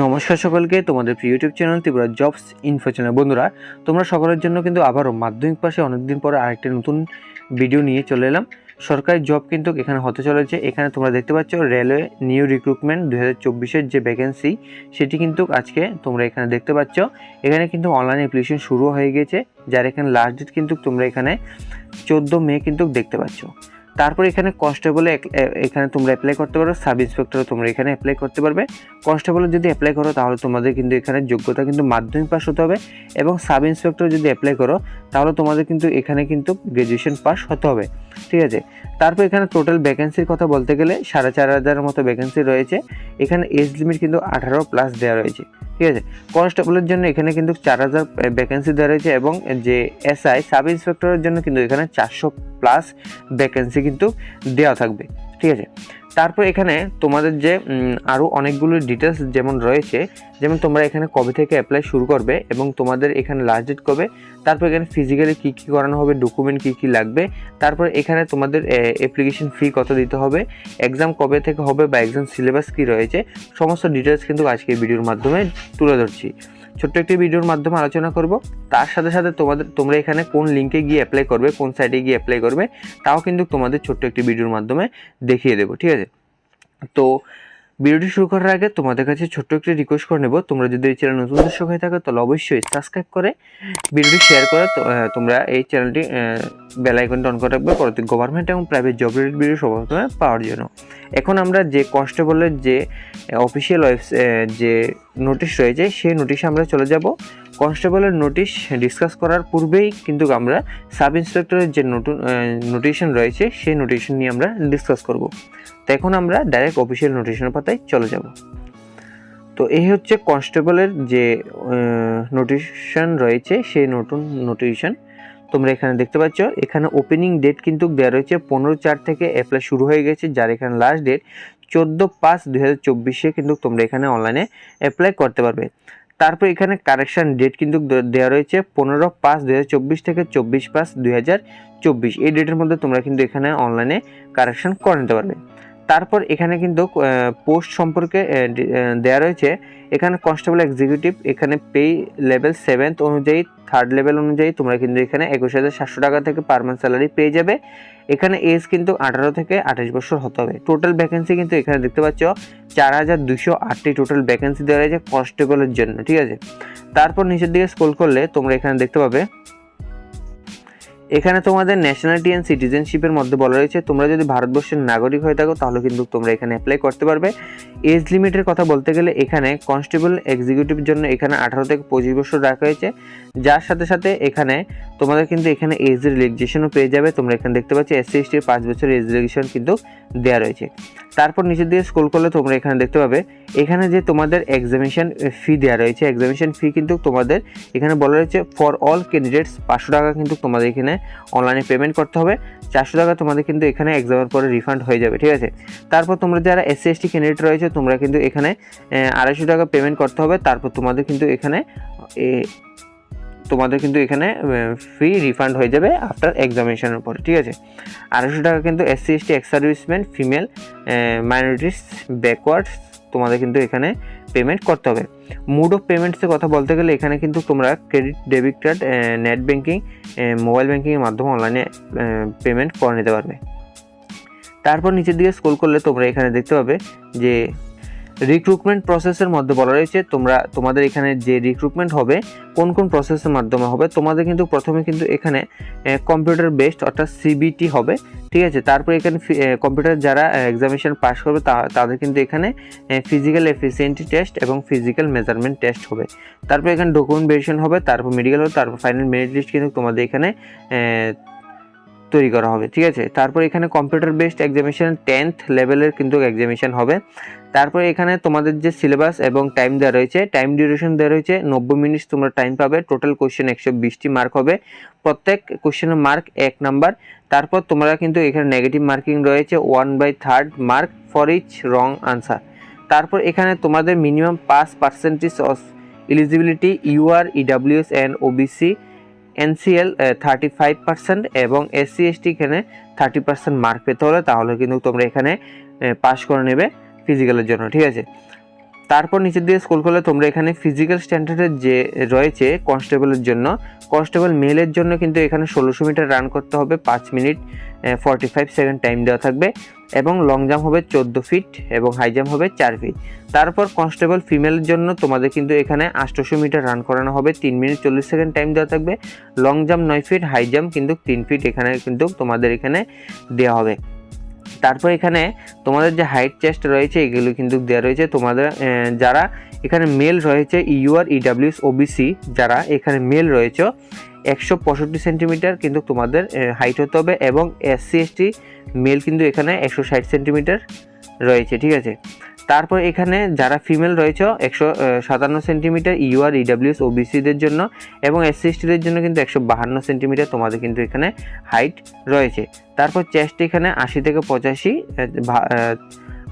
নমস্কার সকলকে, তোমাদের প্রিয় YouTube channel Tripura jobs info channel বন্ধুরা, তোমরা সকলের জন্য কিন্তু আবারও মাধ্যমিক পাশে অনেকদিন পরে আরেকটা নতুন ভিডিও নিয়ে চলে এলাম। সরকারি জব কিন্তু এখানে হতে চলেছে। এখানে তোমরা দেখতে পাচ্ছ রেলওয়ে নিউ রিক্রুটমেন্ট দু হাজার যে ভ্যাকেন্সি সেটি কিন্তু আজকে তোমরা এখানে দেখতে পাচ্ছ। এখানে কিন্তু অনলাইন অ্যাপ্লিকেশন শুরু হয়ে গেছে, যার এখানে লাস্ট ডেট কিন্তু তোমরা এখানে চোদ্দ মে কিন্তু দেখতে পাচ্ছ। তারপর এখানে কনস্টেবলে এখানে তোমরা অ্যাপ্লাই করতে পারো সাব ইন্সপেক্টরও তোমরা এখানে অ্যাপ্লাই করতে পারবে। কনস্টেবলে যদি অ্যাপ্লাই করো, তাহলে তোমাদের কিন্তু এখানে যোগ্যতা কিন্তু মাধ্যমিক পাস হতে হবে এবং সাব ইন্সপেক্টর যদি অ্যাপ্লাই করো, তাহলে তোমাদের কিন্তু এখানে কিন্তু গ্র্যাজুয়েশন পাস হতে হবে। ঠিক আছে? তারপর এখানে টোটাল ভ্যাকেন্সির কথা বলতে গেলে সাড়ে চার হাজারের মতো ভ্যাকেন্সি রয়েছে। এখানে এজ লিমিট কিন্তু আঠারো প্লাস দেওয়া রয়েছে। ঠিক আছে? কনস্টেবলের জন্য এখানে কিন্তু চার হাজার ভ্যাকেন্সি দেওয়া রয়েছে এবং যে এসআই সাব ইন্সপেক্টরের জন্য কিন্তু এখানে চারশো প্লাস ভ্যাকেন্সি কিন্তু দেওয়া থাকবে। ঠিক আছে? তারপর এখানে তোমাদের যে আরও অনেকগুলো ডিটেলস যেমন রয়েছে, যেমন তোমরা এখানে কবে থেকে অ্যাপ্লাই শুরু করবে এবং তোমাদের এখানে লাস্ট ডেট কবে, তারপর এখানে ফিজিক্যালি কী কী করানো হবে ডকুমেন্ট কী কী লাগবে, তারপর এখানে তোমাদের অ্যাপ্লিকেশন ফি কত দিতে হবে এক্সাম কবে থেকে হবে বা এক্সাম সিলেবাস কী রয়েছে, সমস্ত ডিটেলস কিন্তু আজকে ভিডিওর মাধ্যমে তুলে ধরছি। ছোট্ট একটি ভিডিওর মাধ্যমে আলোচনা করব। তার সাথে সাথে তোমাদের, তোমরা এখানে কোন লিঙ্কে গিয়ে অ্যাপ্লাই করবে, কোন সাইটে গিয়ে অ্যাপ্লাই করবে, তাও কিন্তু তোমাদের ছোট্ট একটি ভিডিওর মাধ্যমে দেখিয়ে দেবো, ঠিক আছে? তো ভিডিওটি শুরু করার আগে তোমাদের কাছে ছোট্ট একটি রিকোয়েস্ট করে নেব। তোমরা যদি এই চ্যানেল নতুন দর্শক হয়ে থাকো, তাহলে অবশ্যই সাবস্ক্রাইব করে ভিডিওটি শেয়ার করে তোমরা এই চ্যানেলটি বেল আইকনটা অন করে রাখবে। পরবর্তী গভর্নমেন্ট এবং প্রাইভেট জব রিলেটেড ভিডিও সর্বপ্রথমে পাওয়ার জন্য। এখন আমরা যে কনস্টেবলের যে অফিসিয়াল যে নোটিশ রয়েছে, সেই নোটিশে আমরা চলে যাব। কনস্টেবলের নোটিশ ডিসকাস করার পূর্বেই কিন্তু আমরা সাব ইন্সপেক্টরের যে নতুন নোটিশন রয়েছে, সেই নোটিশন নিয়ে আমরা ডিসকাস করব। এখন আমরা ডাইরেক্ট অফিসিয়াল নোটিশনের পাতায় চলে যাব। তো এই হচ্ছে কনস্টেবলের যে নোটিশন রয়েছে, সেই নতুন নোটিশন তোমরা এখানে দেখতে পাচ্ছ, এখানে ওপেনিং ডেট কিন্তু দেওয়া রয়েছে পনেরো চার থেকে অ্যাপ্লাই শুরু হয়ে গেছে, যার এখানে লাস্ট ডেট চোদ্দ পাঁচ দু হাজার কিন্তু তোমরা এখানে অনলাইনে অ্যাপ্লাই করতে পারবে। তারপর এখানে কারেকশান ডেট কিন্তু দেওয়া রয়েছে পনেরো পাঁচ দু থেকে চব্বিশ পাঁচ দুই এই ডেটের মধ্যে তোমরা কিন্তু এখানে অনলাইনে কারেকশান করে নিতে পারবে। তারপর এখানে কিন্তু পোস্ট সম্পর্কে দেওয়া রয়েছে, এখানে কনস্টেবল এক্সিকিউটিভ এখানে পে লেভেল সেভেন্থ অনুযায়ী থার্ড লেভেল অনুযায়ী তোমরা কিন্তু এখানে একুশ হাজার সাতশো টাকা থেকে পার মান্থ স্যালারি পেয়ে যাবে। এখানে এজ কিন্তু আঠারো থেকে আঠাশ বছর হতে হবে। টোটাল ভ্যাকেন্সি কিন্তু এখানে দেখতে পাচ্ছ, চার হাজার দুশো আটটি টোটাল ভ্যাকেন্সি দেওয়া রয়েছে কনস্টেবলের জন্য, ঠিক আছে? তারপর নিচের দিকে স্ক্রল করলে তোমরা এখানে দেখতে পাবে এখানে তোমাদের ন্যাশনালিটি অ্যান্ড সিটিজেনশিপের মধ্যে বলা রয়েছে। তোমরা যদি ভারতবর্ষের নাগরিক হয়ে থাকো, তাহলে কিন্তু তোমরা এখানে অ্যাপ্লাই করতে পারবে। এজ লিমিটের কথা বলতে গেলে এখানে কনস্টেবল এক্সিকিউটিভের জন্য এখানে আঠারো থেকে পঁচিশ বছর রাখা হয়েছে। যার সাথে সাথে এখানে তোমাদের কিন্তু এখানে এজ রিলেক্সেশনও পেয়ে যাবে। তোমরা এখানে দেখতে পাচ্ছ এসসি এসটির পাঁচ বছর এজ রিলেক্সেশন কিন্তু দেওয়া রয়েছে। তারপর নিচের দিকে স্কুল করলে তোমরা এখানে দেখতে পাবে, এখানে যে তোমাদের এক্সামিনেশন ফি দেওয়া রয়েছে এক্সামিনেশন ফি কিন্তু তোমাদের এখানে বলা রয়েছে ফর অল ক্যান্ডিডেটস পাঁচশো টাকা কিন্তু তোমাদের এখানে অনলাইনে পেমেন্ট করতে হবে। চারশো টাকা তোমাদের কিন্তু এখানে এক্সামের পরে রিফান্ড হয়ে যাবে, ঠিক আছে? তারপর তোমরা যারা এসসি এসটি ক্যান্ডিডেট রয়েছে, তোমরা কিন্তু এখানে আড়াইশো টাকা পেমেন্ট করতে হবে। তারপর তোমাদের কিন্তু এখানে তোমাদের কিন্তু এখানে ফ্রি রিফান্ড হয়ে যাবে আফটার এক্সামিনেশনের পরে ঠিক আছে? আড়াইশো টাকা কিন্তু SC ST ex serviceman female minorities backwards তোমাদের কিন্তু এখানে পেমেন্ট করতে হবে। মুড অফ পেমেন্টসের কথা বলতে গেলে এখানে কিন্তু তোমরা credit debit card net banking mobile ব্যাঙ্কিংয়ের মাধ্যমে অনলাইনে পেমেন্ট করে নিতে পারবে। তারপর নিচের দিকে স্ক্রল করলে তোমরা এখানে দেখতে পাবে যে রিক্রুটমেন্ট প্রসেসের মধ্যে বলা রয়েছে, তোমরা, তোমাদের এখানে যে রিক্রুটমেন্ট হবে, কোন কোন প্রসেসের মাধ্যমে হবে, তোমাদের কিন্তু প্রথমে কিন্তু এখানে কম্পিউটার বেসড অর্থাৎ সিবিটি হবে, ঠিক আছে? তারপর এখানে কম্পিউটার যারা এক্সামিনেশন পাস করবে তাদের কিন্তু এখানে ফিজিক্যাল এফিসিয়েন্সি টেস্ট এবং ফিজিক্যাল মেজারমেন্ট টেস্ট হবে। তারপর এখানে ডকুমেন্ট ভেরিয়েশন হবে, তারপর মেডিকেল হবে, তারপর ফাইনাল মেরিট লিস্ট কিন্তু তোমাদের এখানে তৈরি করা হবে, ঠিক আছে? তারপর এখানে কম্পিউটার বেসড এক্সামিনেশন টেন্থ লেভেলের কিন্তু এক্সামিনেশন হবে। তারপর এখানে তোমাদের যে সিলেবাস এবং টাইম দেওয়া রয়েছে টাইম ডিউরেশন দেওয়া রয়েছে, নব্বই মিনিট তোমরা টাইম পাবে। টোটাল কোশ্চেন একশো বিশটি মার্ক হবে। প্রত্যেক কোশ্চেনের মার্ক এক নাম্বার তারপর তোমরা কিন্তু এখানে নেগেটিভ মার্কিং রয়েছে one by third mark for each wrong answer তারপর এখানে তোমাদের মিনিমাম পাঁচ percentage of eligibility UR EWS and OBC NCL thirty five percent এবং এসসি এসটি এখানে থার্টি পার্সেন্ট মার্ক পেতে হলে তাহলে কিন্তু তোমরা এখানে পাস করে নেবে। ফিজিক্যালের জন্য, ঠিক আছে? তারপর নিচের দিকে স্ক্রল করলে তোমরা এখানে ফিজিক্যাল স্ট্যান্ডার্ডের যে রয়েছে কনস্টেবলের জন্য কনস্টেবল মেলের জন্য কিন্তু এখানে ষোলোশো মিটার রান করতে হবে, পাঁচ minute forty five second time দেওয়া থাকবে এবং লং জাম্প হবে চোদ্দ ফিট এবং হাই জাম্প হবে চার ফিট তারপর কনস্টেবল ফিমেলের জন্য তোমাদের কিন্তু এখানে আটশোশো মিটার রান করানো হবে, তিন মিনিট চল্লিশ সেকেন্ড টাইম দেওয়া থাকবে। লং জাম্প নয় ফিট হাই জাম্প কিন্তু তিন ফিট এখানে কিন্তু তোমাদের এখানে দেওয়া হবে। তারপর এখানে তোমাদের যে হাইট চেস্ট রয়েছে, এগুলো কিন্তু দেওয়া রয়েছে। তোমাদের যারা এখানে মেল রয়েছে ইউআর ইডাব্লিউস ওবিসি যারা এখানে মেল রয়েছে, একশো পঁয়ষট্টি সেন্টিমিটার কিন্তু তোমাদের হাইট হতে হবে এবং এসসি এসটি মেল কিন্তু এখানে একশো ষাট সেন্টিমিটার রয়েছে, ঠিক আছে? তারপর এখানে যারা ফিমেল রয়েছে, একশো সাতান্ন সেন্টিমিটার ইউআর ইডাব্লিউএস ওবিসিদের জন্য এবং এসসি এসটিদের জন্য কিন্তু একশো বাহান্ন সেন্টিমিটার তোমাদের কিন্তু এখানে হাইট রয়েছে। তারপর চেস্ট এখানে আশি থেকে পঁচাশি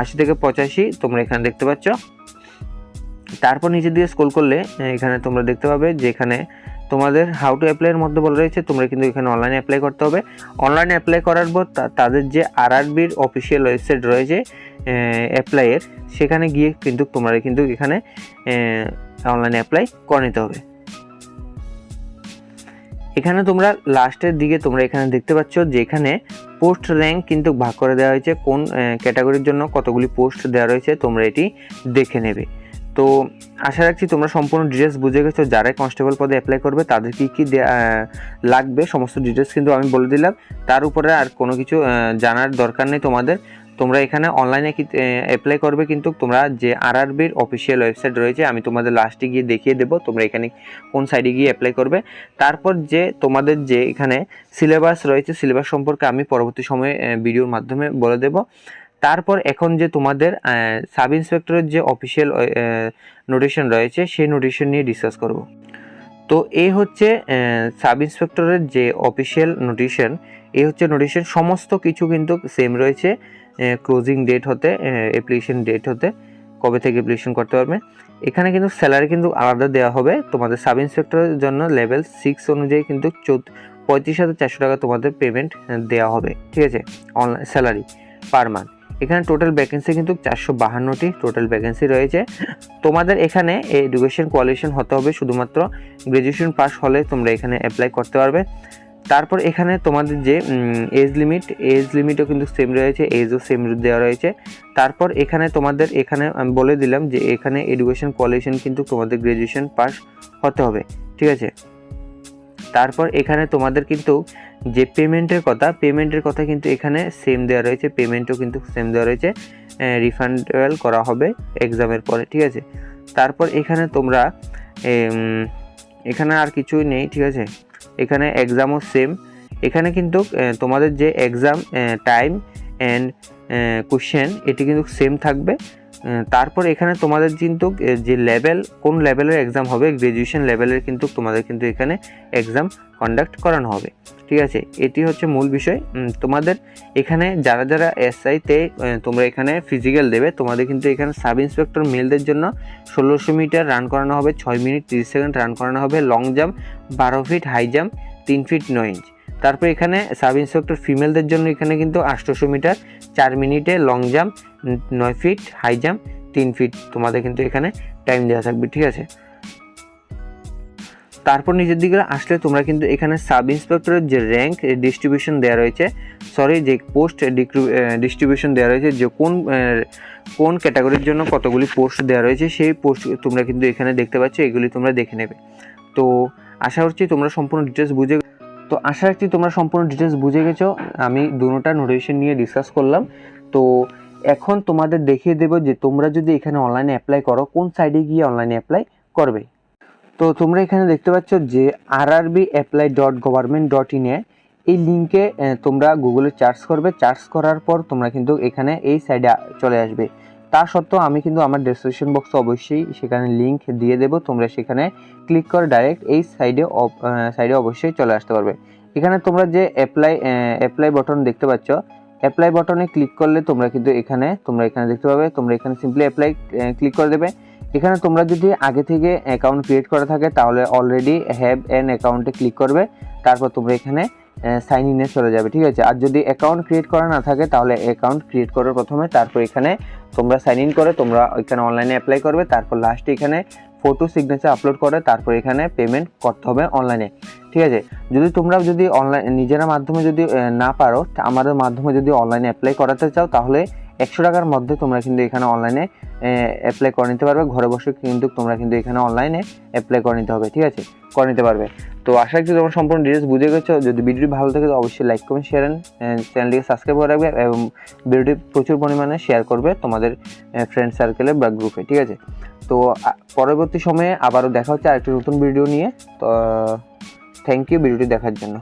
আশি থেকে পঁচাশি তোমরা এখানে দেখতে পাচ্ছ। তারপর নিচে দিয়ে স্ক্রল করলে এখানে তোমরা দেখতে পাবে যে এখানে তোমাদের হাউ টু অ্যাপ্লাইয়ের মধ্যে বলা রয়েছে, তোমরা কিন্তু এখানে অনলাইনে অ্যাপ্লাই করতে হবে। অনলাইনে অ্যাপ্লাই করার পর তাদের যে আরআরবির অফিসিয়াল ওয়েবসাইট রয়েছে অ্যাপ্লাইয়ের সেখানে গিয়ে কিন্তু তোমরা কিন্তু এখানে অনলাইনে অ্যাপ্লাই করে নিতে হবে। এখানে তোমরা লাস্টের দিকে তোমরা এখানে দেখতে পাচ্ছ যে এখানে পোস্ট র্যাঙ্ক কিন্তু ভাগ করে দেওয়া হয়েছে। কোন ক্যাটাগরির জন্য কতগুলি পোস্ট দেওয়া রয়েছে তোমরা এটি দেখে নেবে। তো আশা রাখছি তোমরা সম্পূর্ণ ডিটেলস বুঝে গেছো, যারাই কনস্টেবল পদে অ্যাপ্লাই করবে তাদের কী কী লাগবে, সমস্ত ডিটেলস কিন্তু আমি বলে দিলাম। তার উপরে আর কোনো কিছু জানার দরকার নেই তোমাদের। তোমরা এখানে অনলাইনে কি অ্যাপ্লাই করবে কিন্তু তোমরা যে আরআরবির অফিসিয়াল ওয়েবসাইট রয়েছে, আমি তোমাদের লাস্টে গিয়ে দেখিয়ে দেবো, তোমরা এখানে কোন সাইডে গিয়ে অ্যাপ্লাই করবে। তারপর যে তোমাদের যে এখানে সিলেবাস রয়েছে সিলেবাস সম্পর্কে আমি পরবর্তী সময়ে ভিডিওর মাধ্যমে বলে দেব। তারপর এখন যে তোমাদের সাব ইন্সপেক্টরের যে অফিসিয়াল নোটিশন রয়েছে, সেই নোটিশন নিয়ে ডিসকাস করব। তো এই হচ্ছে সাব ইন্সপেক্টরের যে অফিসিয়াল নোটিশন এই হচ্ছে নোটিশন সমস্ত কিছু কিন্তু সেম রয়েছে ক্লোজিং ডেট হতে অ্যাপ্লিকেশন ডেট হতে, কবে থেকে অ্যাপ্লিকেশন করতে পারবে। এখানে কিন্তু স্যালারি কিন্তু আলাদা দেওয়া হবে, তোমাদের সাব ইন্সপেক্টরের জন্য লেভেল সিক্স অনুযায়ী কিন্তু চৌদ, পঁয়ত্রিশ হাজার চারশো টাকা তোমাদের পেমেন্ট দেওয়া হবে, ঠিক আছে অনলাইন স্যালারি পার মান্থ এখানে টোটাল ভ্যাকেন্সি কিন্তু চারশো বাহান্নটি টোটাল ভ্যাকেন্সি রয়েছে। তোমাদের এখানে এডুকেশন কোয়ালিফিকেশন হতে হবে, শুধুমাত্র গ্র্যাজুয়েশন পাস হলে তোমরা এখানে অ্যাপ্লাই করতে পারবে। তারপর এখানে তোমাদের যে এজ লিমিট এজ লিমিটও কিন্তু সেম রয়েছে এজও সেম দেওয়া রয়েছে। তারপর এখানে তোমাদের, এখানে আমি বলে দিলাম যে এখানে এডুকেশন কোয়ালিফিকেশন কিন্তু তোমাদের গ্র্যাজুয়েশন পাস হতে হবে, ঠিক আছে? তারপর এখানে তোমাদের কিন্তু যে পেমেন্টের কথা পেমেন্টের কথা কিন্তু এখানে সেম দেওয়া রয়েছে পেমেন্টও কিন্তু সেম দেওয়া রয়েছে রিফান্ডেবল করা হবে এক্সামের পরে, ঠিক আছে? তারপর এখানে তোমরা এখানে আর কিছুই নেই, ঠিক আছে? এখানে এক্সামও সেম এখানে কিন্তু তোমাদের যে এক্সাম টাইম অ্যান্ড কোশ্চেন এটি কিন্তু সেম থাকবে। তারপর এখানে তোমাদের কিন্তু যে লেভেল কোন লেভেলের এক্সাম হবে গ্র্যাজুয়েশন লেভেলের কিন্তু তোমাদের কিন্তু এখানে এক্সাম কন্ডাক্ট করানো হবে। ঠিক আছে? এটি হচ্ছে মূল বিষয়। তোমাদের এখানে যারা যারা এসআইতে তোমরা এখানে ফিজিক্যাল দেবে, তোমাদের কিন্তু এখানে সাব ইন্সপেক্টর মেলদের জন্য ষোলোশো মিটার রান করানো হবে, ছয় মিনিট তিরিশ সেকেন্ড রান করানো হবে লং জাম্প বারো ফিট হাই জাম্প তিন ফিট নয় ইঞ্চ তারপর এখানে সাব ইন্সপেক্টর ফিমেলদের জন্য এখানে কিন্তু আটশোশো মিটার, চার মিনিটে লং জাম্প নয় ফিট হাই জাম্প তিন ফিট তোমাদের কিন্তু এখানে টাইম দেওয়া থাকবে, ঠিক আছে? তারপর নিজের দিকে আসলে তোমরা কিন্তু এখানে সাব ইন্সপেক্টরের যে র্যাঙ্ক ডিস্ট্রিবিউশন দেওয়া রয়েছে সরি যে পোস্ট ডিস্ট্রিবিউশন দেওয়া রয়েছে, যে কোন কোন ক্যাটাগরির জন্য কতগুলি পোস্ট দেওয়া রয়েছে, সেই পোস্ট তোমরা কিন্তু এখানে দেখতে পাচ্ছ, এগুলি তোমরা দেখে নেবে। তো আশা করছি তোমরা সম্পূর্ণ ডিটেলস বুঝে তো আশা রাখছি তোমরা সম্পূর্ণ ডিটেলস বুঝে গেছো। আমি দুটোটা নোটিফিকেশন নিয়ে ডিসকাস করলাম। তো এখন তোমাদের দেখিয়ে দেবো যে তোমরা যদি এখানে অনলাইনে অ্যাপ্লাই করো, কোন সাইডে গিয়ে অনলাইনে অ্যাপ্লাই করবে? তো তোমরা এখানে দেখতে পাচ্ছ যে আর আরবি অ্যাপ্লাই ডট গভর্নমেন্ট ডট ইনে এই লিঙ্কে তোমরা গুগলে চার্জ করবে। চার্জ করার পর তোমরা কিন্তু এখানে এই সাইডে চলে আসবে। তা সত্ত্বেও আমি কিন্তু আমার ডেসক্রিপশন বক্সে অবশ্যই সেখানে লিঙ্ক দিয়ে দেবো। তোমরা সেখানে ক্লিক করে ডাইরেক্ট এই সাইডে সাইডে অবশ্যই চলে আসতে পারবে। এখানে তোমরা যে অ্যাপ্লাই অ্যাপ্লাই বাটন দেখতে পাচ্ছ অ্যাপ্লাই বাটনে ক্লিক করলে তোমরা কিন্তু এখানে, তোমরা এখানে দেখতে পাবে, তোমরা এখানে সিম্পলি অ্যাপ্লাই ক্লিক করে দেবে। এখানে তোমরা যদি আগে থেকে অ্যাকাউন্ট ক্রিয়েট করা থাকে, তাহলে অলরেডি হ্যাভ অ্যান অ্যাকাউন্টে ক্লিক করবে। তারপর তোমরা এখানে সাইন ইনে চলে যাবে, ঠিক আছে? আর যদি অ্যাকাউন্ট ক্রিয়েট করা না থাকে, তাহলে অ্যাকাউন্ট ক্রিয়েট করার প্রথমে। তারপর এখানে তোমরা সাইন ইন করে তোমরা এখানে অনলাইনে অ্যাপ্লাই করবে। তারপর লাস্টে এখানে ফটো সিগনেচার আপলোড করে, তারপর এখানে পেমেন্ট করতে হবে অনলাইনে ঠিক আছে? যদি তোমরা যদি অনলাইন নিজেরা মাধ্যমে যদি না পারো আমাদের মাধ্যমে যদি অনলাইনে অ্যাপ্লাই করাতে চাও, তাহলে একশো টাকার মধ্যে তোমরা কিন্তু এখানে অনলাইনে অ্যাপ্লাই করে নিতে পারবে। ঘরে বসে কিন্তু তোমরা কিন্তু এখানে অনলাইনে অ্যাপ্লাই করে নিতে হবে, ঠিক আছে? করে নিতে পারবে। তো আশা রাখছি তোমরা সম্পূর্ণ ডিটেলস বুঝে গেছো। যদি ভিডিওটি ভালো থাকে তো অবশ্যই লাইক কমেন্ট শেয়ার চ্যানেলটিকে সাবস্ক্রাইব করে রাখবে এবং ভিডিওটি প্রচুর পরিমাণে শেয়ার করবে তোমাদের ফ্রেন্ড সার্কেলে বা গ্রুপে ঠিক আছে? তো পরবর্তী সময়ে আবারও দেখা হচ্ছে আরেকটি নতুন ভিডিও নিয়ে। তো থ্যাংক ইউ ভিডিওটি দেখার জন্য।